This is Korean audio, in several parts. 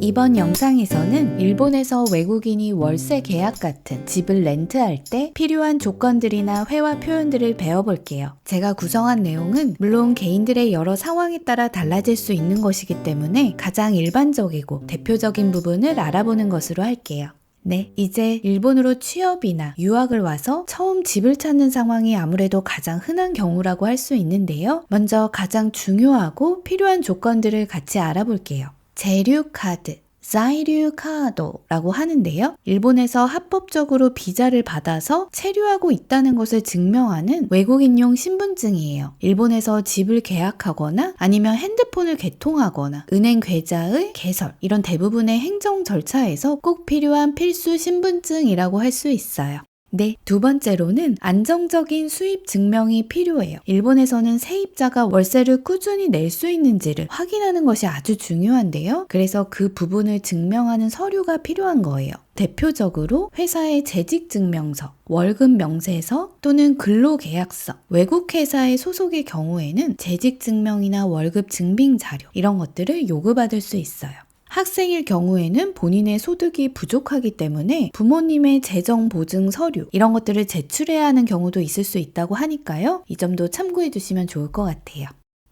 이번 영상에서는 일본에서 외국인이 월세 계약 같은 집을 렌트할 때 필요한 조건들이나 회화 표현들을 배워볼게요. 제가 구성한 내용은 물론 개인들의 여러 상황에 따라 달라질 수 있는 것이기 때문에 가장 일반적이고 대표적인 부분을 알아보는 것으로 할게요. 네, 이제 일본으로 취업이나 유학을 와서 처음 집을 찾는 상황이 아무래도 가장 흔한 경우라고 할 수 있는데요. 먼저 가장 중요하고 필요한 조건들을 같이 알아볼게요. 재류 카드, 자이류 카드라고 하는데요. 일본에서 합법적으로 비자를 받아서 체류하고 있다는 것을 증명하는 외국인용 신분증이에요. 일본에서 집을 계약하거나 아니면 핸드폰을 개통하거나 은행 계좌의 개설 이런 대부분의 행정 절차에서 꼭 필요한 필수 신분증이라고 할 수 있어요. 네, 두 번째로는 안정적인 수입 증명이 필요해요. 일본에서는 세입자가 월세를 꾸준히 낼 수 있는지를 확인하는 것이 아주 중요한데요. 그래서 그 부분을 증명하는 서류가 필요한 거예요. 대표적으로 회사의 재직 증명서, 월급 명세서 또는 근로계약서, 외국 회사의 소속의 경우에는 재직 증명이나 월급 증빙 자료 이런 것들을 요구받을 수 있어요. 학생일 경우에는 본인의 소득이 부족하기 때문에 부모님의 재정 보증 서류 이런 것들을 제출해야 하는 경우도 있을 수 있다고 하니까요. 이 점도 참고해 주시면 좋을 것 같아요.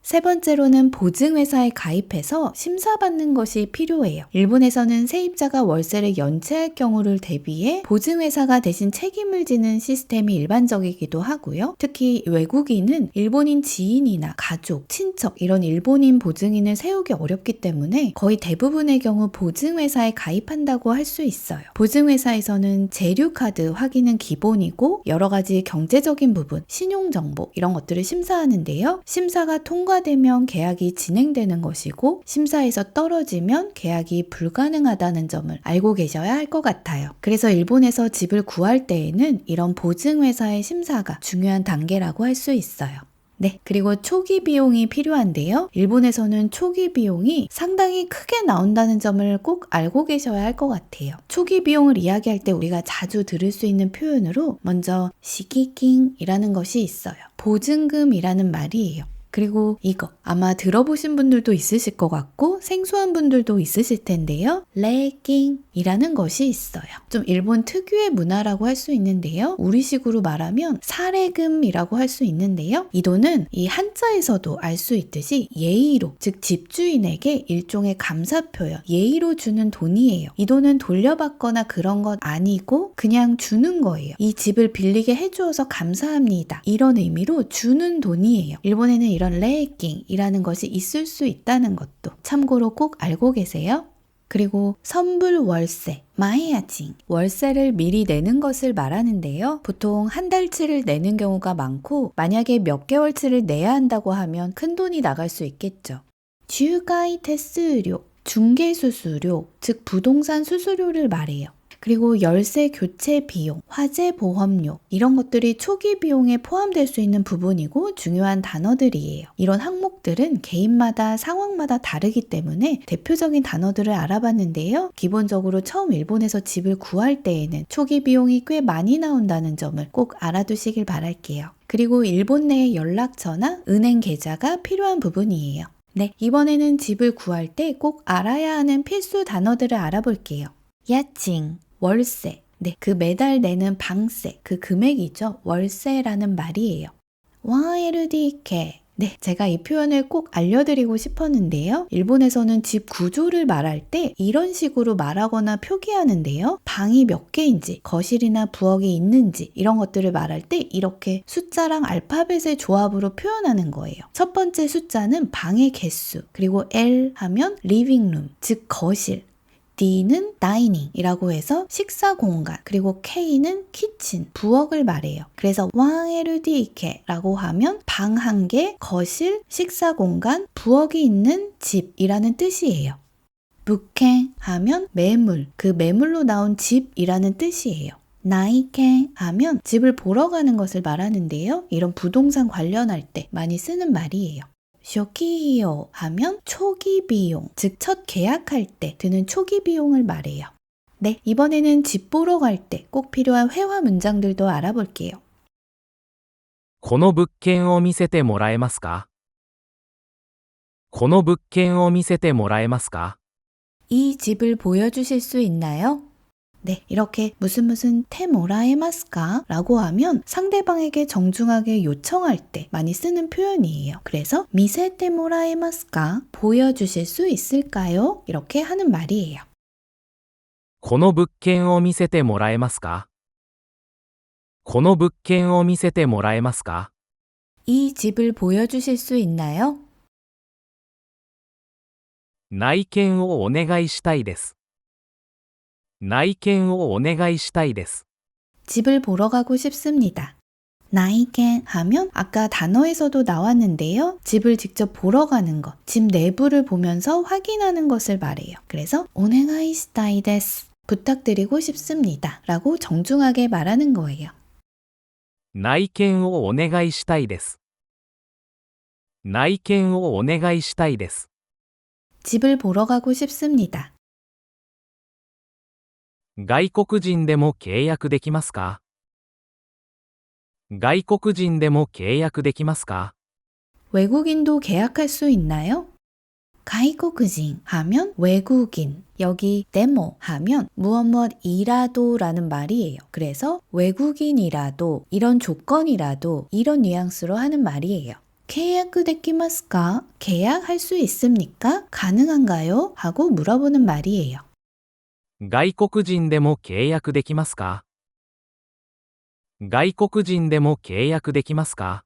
세 번째로는 보증회사에 가입해서 심사받는 것이 필요해요. 일본에서는 세입자가 월세를 연체할 경우를 대비해 보증회사가 대신 책임을 지는 시스템이 일반적이기도 하고요. 특히 외국인은 일본인 지인이나 가족, 친척 이런 일본인 보증인을 세우기 어렵기 때문에 거의 대부분의 경우 보증회사에 가입한다고 할 수 있어요. 보증회사에서는 재료카드 확인은 기본이고 여러 가지 경제적인 부분, 신용정보 이런 것들을 심사하는데요. 심사가 통과 통과되면 계약이 진행되는 것이고 심사에서 떨어지면 계약이 불가능하다는 점을 알고 계셔야 할 것 같아요. 그래서 일본에서 집을 구할 때에는 이런 보증회사의 심사가 중요한 단계라고 할 수 있어요. 네, 그리고 초기 비용이 필요한데요. 일본에서는 초기 비용이 상당히 크게 나온다는 점을 꼭 알고 계셔야 할 것 같아요. 초기 비용을 이야기할 때 우리가 자주 들을 수 있는 표현으로 먼저 시기킹이라는 것이 있어요. 보증금이라는 말이에요. 그리고 이거 아마 들어보신 분들도 있으실 것 같고 생소한 분들도 있으실 텐데요. 레깅 이라는 것이 있어요. 좀 일본 특유의 문화라고 할 수 있는데요. 우리식으로 말하면 사례금이라고 할 수 있는데요. 이 돈은 이 한자에서도 알 수 있듯이 예의로 즉 집주인에게 일종의 감사 표현 예의로 주는 돈이에요. 이 돈은 돌려받거나 그런 것 아니고 그냥 주는 거예요. 이 집을 빌리게 해주어서 감사합니다. 이런 의미로 주는 돈이에요. 일본에는 이런 레이킹이라는 것이 있을 수 있다는 것도 참고로 꼭 알고 계세요. 그리고 선불 월세, 마이야징, 월세를 미리 내는 것을 말하는데요. 보통 한 달치를 내는 경우가 많고 만약에 몇 개월치를 내야 한다고 하면 큰 돈이 나갈 수 있겠죠. 주가이 테스료, 중개 수수료, 즉 부동산 수수료를 말해요. 그리고 열쇠 교체 비용, 화재 보험료 이런 것들이 초기 비용에 포함될 수 있는 부분이고 중요한 단어들이에요. 이런 항목들은 개인마다 상황마다 다르기 때문에 대표적인 단어들을 알아봤는데요. 기본적으로 처음 일본에서 집을 구할 때에는 초기 비용이 꽤 많이 나온다는 점을 꼭 알아두시길 바랄게요. 그리고 일본 내의 연락처나 은행 계좌가 필요한 부분이에요. 네, 이번에는 집을 구할 때 꼭 알아야 하는 필수 단어들을 알아볼게요. 야칭, 월세. 네, 그 매달 내는 방세, 그 금액이죠. 월세라는 말이에요. YLDK. 네, 제가 이 표현을 꼭 알려드리고 싶었는데요. 일본에서는 집 구조를 말할 때 이런 식으로 말하거나 표기하는데요. 방이 몇 개인지, 거실이나 부엌이 있는지 이런 것들을 말할 때 이렇게 숫자랑 알파벳의 조합으로 표현하는 거예요. 첫 번째 숫자는 방의 개수, 그리고 L 하면 리빙룸, 즉 거실, D는 다이닝이라고 해서 식사 공간, 그리고 K는 키친, 부엌을 말해요. 그래서 1LDK라고 하면 방 한 개, 거실, 식사 공간, 부엌이 있는 집이라는 뜻이에요. 북행 하면 매물, 그 매물로 나온 집이라는 뜻이에요. 나이켄 하면 집을 보러 가는 것을 말하는데요. 이런 부동산 관련할 때 많이 쓰는 말이에요. 쇼키히요 하면 초기 비용, 즉 첫 계약할 때 드는 초기 비용을 말해요. 네, 이번에는 집 보러 갈 때 꼭 필요한 회화 문장들도 알아볼게요. この物件を見せてもらえますかこの物件を見せてもらえますか 이 집을 보여주실 수 있나요? 네, 이렇게 무슨 무슨 테모라에마스까? 라고 하면 상대방에게 정중하게 요청할 때 많이 쓰는 표현이에요. 그래서 미세테모라에마스까? 보여주실 수 있을까요? 이렇게 하는 말이에요. この物件を見せてもらえますかこの物件を見せてもらえますか 이 집을 보여주실 수 있나요? 内見をお願いしたいです。 나이켄 오 오네가이 시타이데스. 집을 보러 가고 싶습니다. 나이켄 하면 아까 단어에서도 나왔는데요. 집을 직접 보러 가는 것, 집 내부를 보면서 확인하는 것을 말해요. 그래서 오네가이 시타이데스. 부탁드리고 싶습니다. 라고 정중하게 말하는 거예요. 나이켄 오 오네가이 시타이데스. 나이켄 오 오네가이 시타이데스. 집을 보러 가고 싶습니다. 外国人でも契約できますか外国人でも契約できますか 외국인도 계약할 수 있나요? 가이코크진 하면 외국인, 여기 데모 하면 무엇무엇이라도 라는 말이에요. 그래서 외국인이라도 이런 조건이라도 이런 뉘앙스로 하는 말이에요. 계약 데키마스까? 계약할 수 있습니까? 가능한가요? 하고 물어보는 말이에요. 外国人でも契約できますか外国人でも契約できますか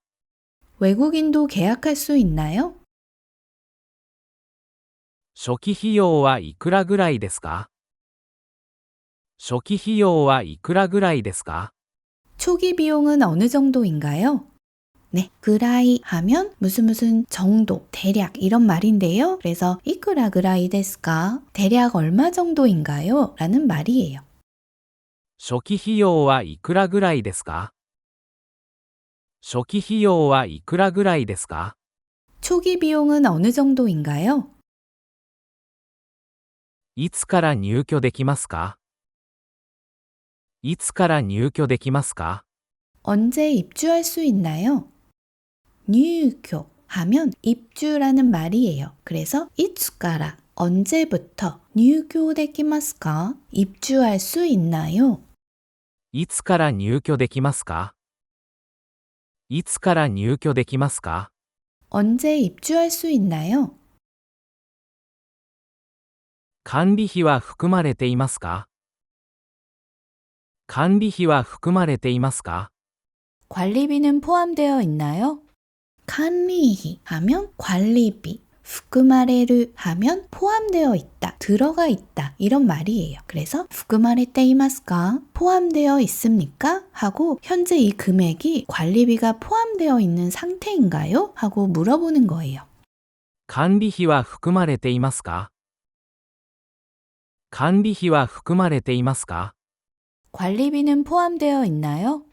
외국인도 계약할 수 있나요? 初期費用はいくらぐらいですか初期費用はいくらぐらいですか 초기 비용은 어느 정도인가요? 네, 그라이 하면 무슨 무슨 정도, 대략 이런 말인데요. 그래서 이쿠라 그라이 데스까? 대략 얼마 정도인가요? 라는 말이에요. 初期費用はいくらぐらいですか初期費用はいくらぐらいですか 초기 비용은 어느 정도인가요? いつから入居できますかいつから入居できますか 언제 입주할 수 있나요? 뉴교 하면 입주라는 말이에요. 그래서 이츠까라 언제부터 뉴교 데키마스까? 입주할 수 있나요? いつから入居できますかいつから入居できますか 언제 입주할 수 있나요? 管理費は含まれていますか管理費は含まれていますか 관리비는 포함되어 있나요? 칸리히 하면 관리비, 후쿠마레르 하면 포함되어 있다, 들어가 있다 이런 말이에요. 그래서 후쿠마레테이마스까? 포함되어 있습니까? 하고 현재 이 금액이 관리비가 포함되어 있는 상태인가요? 하고 물어보는 거예요. 管理費は含まれていますか管理費は含まれていますか 관리비는 포함되어 있나요?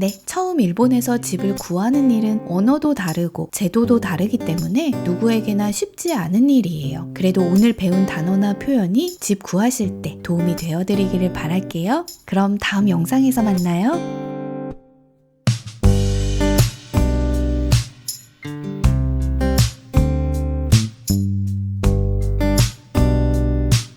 네, 처음 일본에서 집을 구하는 일은 언어도 다르고 제도도 다르기 때문에 누구에게나 쉽지 않은 일이에요. 그래도 오늘 배운 단어나 표현이 집 구하실 때 도움이 되어 드리기를 바랄게요. 그럼 다음 영상에서 만나요.